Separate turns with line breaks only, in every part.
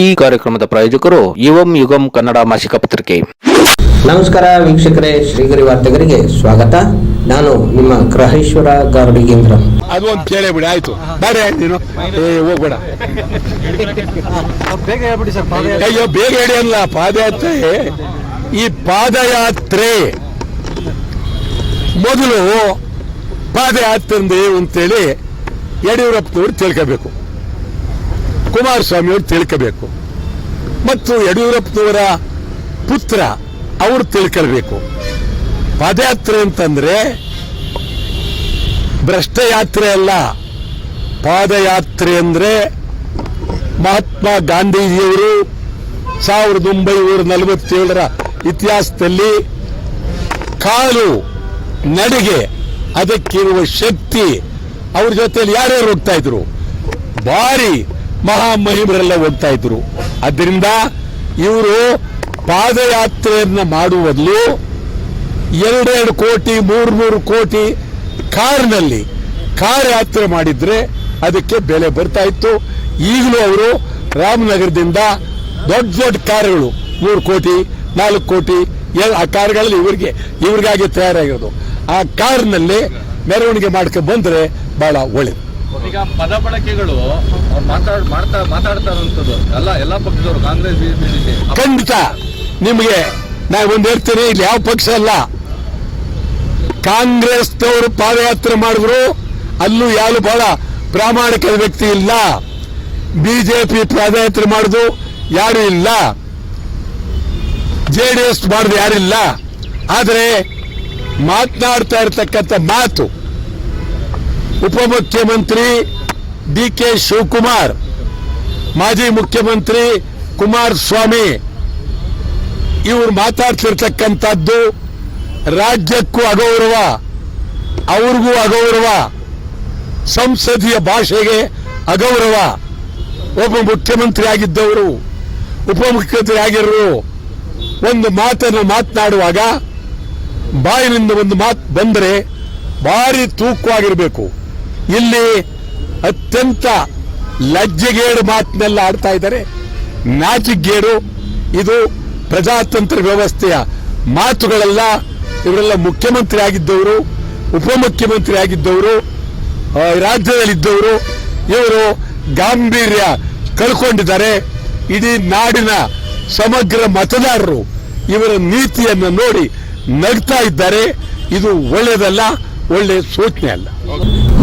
ಈ ಕಾರ್ಯಕ್ರಮದ ಪ್ರಾಯೋಜಕರು ಯುವಂ ಯುಗಂ ಕನ್ನಡ ಮಾಸಿಕ ಪತ್ರಿಕೆ.
ನಮಸ್ಕಾರ ವೀಕ್ಷಕರೇ ಶ್ರೀಗರಿ ವಾರ್ತೆಗರಿಗೆ ಸ್ವಾಗತ. ನಾನು ನಿಮ್ಮ ಗ್ರಹೇಶ್ವರ ಗಾರುಡಿಗೇಂದ್ರ
ಅದು ಒಂದು ಕೇಳೇ ಬಿಡಿ ಆಯ್ತು. ನೀನು. ಏ ಹೋಗ್ಬೇಡ.
ಬೇಗ ಹೇಳ್ಬಿಡಿ ಸರ್ ಪಾದಯಾತ್ರೆ
ಅಯ್ಯೋ ಬೇಗ ಹೇಳಿ ಅಲ್ಲ ಪಾದಯಾತ್ರೆ. ಈ ಪಾದಯಾತ್ರೆ ಮೊದಲು ಪಾದಯಾತ್ರೆ ಅಂತೇಳಿ ಯಡಿಯೂರಪ್ಪನವ್ರು ತಿಳ್ಕೋಬೇಕು. ಕುಮಾರಸ್ವಾಮಿ ಅವರು ತಿಳ್ಕೋಬೇಕು. ಮತ್ತು ಯಡಿಯೂರಪ್ಪನವರ ಪುತ್ರ ಅವರು ತಿಳ್ಕೊಳ್ಬೇಕು. ಪಾದಯಾತ್ರೆ ಅಂತಂದ್ರೆ ಭ್ರಷ್ಟಯಾತ್ರೆ ಅಲ್ಲ. ಪಾದಯಾತ್ರೆ ಅಂದ್ರೆ ಮಹಾತ್ಮ ಗಾಂಧೀಜಿಯವರು ಸಾವಿರದ ಒಂಬೈನೂರ ನಲವತ್ತೇಳರ ಇತಿಹಾಸದಲ್ಲಿ ಕಾಲು ನಡಿಗೆ ಅದಕ್ಕಿರುವ ಶಕ್ತಿ ಅವ್ರ ಜೊತೆಯಲ್ಲಿ ಯಾರ್ಯಾರು ಹೋಗ್ತಾ ಇದ್ರು? ಭಾರಿ ಮಹಾಮಹಿಮರೆಲ್ಲ ಹೋಗ್ತಾ ಇದ್ರು. ಅದರಿಂದ ಇವರು ಪಾದಯಾತ್ರೆಯನ್ನ ಮಾಡುವಲ್ಲಿ ಎರಡೆರಡು ಕೋಟಿ ಮೂರು ಮೂರು ಕೋಟಿ ಕಾರ್ನಲ್ಲಿ ಕಾರ್ ಯಾತ್ರೆ ಮಾಡಿದ್ರೆ ಅದಕ್ಕೆ ಬೆಲೆ ಬರ್ತಾ ಇತ್ತು. ಈಗಲೂ ಅವರು ರಾಮನಗರದಿಂದ ದೊಡ್ಡ ದೊಡ್ಡ ಕಾರ್ಗಳು, ಮೂರು ಕೋಟಿ, ನಾಲ್ಕು ಕೋಟಿ ಆ ಕಾರ್ಗಳಲ್ಲಿ ಇವರಿಗೆ, ಇವರಿಗಾಗಿ ತಯಾರಾಗಿರೋದು. ಆ ಕಾರ್ನಲ್ಲಿ ಮೆರವಣಿಗೆ ಮಾಡ್ಕೊಂಡು ಬಂದ್ರೆ ಬಹಳ ಒಳ್ಳೇದು.
ಈಗ ಪದ ಬಳಕೆಗಳು ಅವ್ರು ಮಾತಾಡ್, ಮಾಡ್ತಾ ಮಾತಾಡ್ತಾ ಎಲ್ಲ, ಎಲ್ಲಾ ಪಕ್ಷದವರು, ಕಾಂಗ್ರೆಸ್
ಖಂಡಿತ. ನಿಮಗೆ ನಾವು ಒಂದು ಹೇಳ್ತೀನಿ, ಇಲ್ಲಿ ಯಾವ ಪಕ್ಷ ಅಲ್ಲ. ಕಾಂಗ್ರೆಸ್ನವರು ಪಾದಯಾತ್ರೆ ಮಾಡಿದ್ರು, ಅಲ್ಲೂ ಯಾರು ಬಹಳ ಪ್ರಾಮಾಣಿಕ ವ್ಯಕ್ತಿ ಇಲ್ಲ. ಬಿಜೆಪಿ ಪಾದಯಾತ್ರೆ ಮಾಡುದು ಯಾರು ಇಲ್ಲ. ಜೆ ಡಿ ಎಸ್ ಮಾಡುದು ಯಾರಿಲ್ಲ ಆದರೆ ಮಾತನಾಡ್ತಾ ಇರ್ತಕ್ಕಂಥ ಮಾತು ಉಪಮುಖ್ಯಮಂತ್ರಿ ಡಿ ಕೆ ಶಿವಕುಮಾರ್, ಮಾಜಿ ಮುಖ್ಯಮಂತ್ರಿ ಕುಮಾರಸ್ವಾಮಿ ಇವರು ಮಾತಾಡ್ತಿರ್ತಕ್ಕಂಥದ್ದು ರಾಜ್ಯಕ್ಕೂ ಅಗೌರವ, ಅವ್ರಿಗೂ ಅಗೌರವ, ಸಂಸದೀಯ ಭಾಷೆಗೆ ಅಗೌರವ. ಒಬ್ಬ ಮುಖ್ಯಮಂತ್ರಿ ಆಗಿದ್ದವರು, ಉಪಮುಖ್ಯಮಂತ್ರಿ ಆಗಿರೋರು ಒಂದು ಮಾತನ್ನು ಮಾತನಾಡುವಾಗ ಬಾಯಿನಿಂದ ಒಂದು ಮಾತು ಬಂದರೆ ಭಾರಿ ತೂಕವಾಗಿರಬೇಕು. ಇಲ್ಲಿ ಅತ್ಯಂತ ಲಜ್ಜೆಗೇಡು ಮಾತನ್ನೆಲ್ಲ ಆಡ್ತಾ ಇದ್ದಾರೆ. ನಾಚಿಗೇಡು ಇದು ಪ್ರಜಾತಂತ್ರ ವ್ಯವಸ್ಥೆಯ ಮಾತುಗಳೆಲ್ಲ ಇವರೆಲ್ಲ ಮುಖ್ಯಮಂತ್ರಿ ಆಗಿದ್ದವರು ಉಪಮುಖ್ಯಮಂತ್ರಿ ಆಗಿದ್ದವರು ರಾಜ್ಯದಲ್ಲಿದ್ದವರು, ಇವರು ಗಾಂಭೀರ್ಯ ಕಳ್ಕೊಂಡಿದ್ದಾರೆ. ಇಡೀ ನಾಡಿನ ಸಮಗ್ರ ಮತದಾರರು ಇವರ ನೀತಿಯನ್ನು ನೋಡಿ ನಗ್ತಾ ಇದ್ದಾರೆ. ಇದು ಒಳ್ಳೆಯದಲ್ಲ ಒಳ್ಳೆಯ ಸೂಚನೆ ಅಲ್ಲ.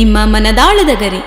ನಿಮ್ಮ ಮನದಾಳದ ಗರಿ.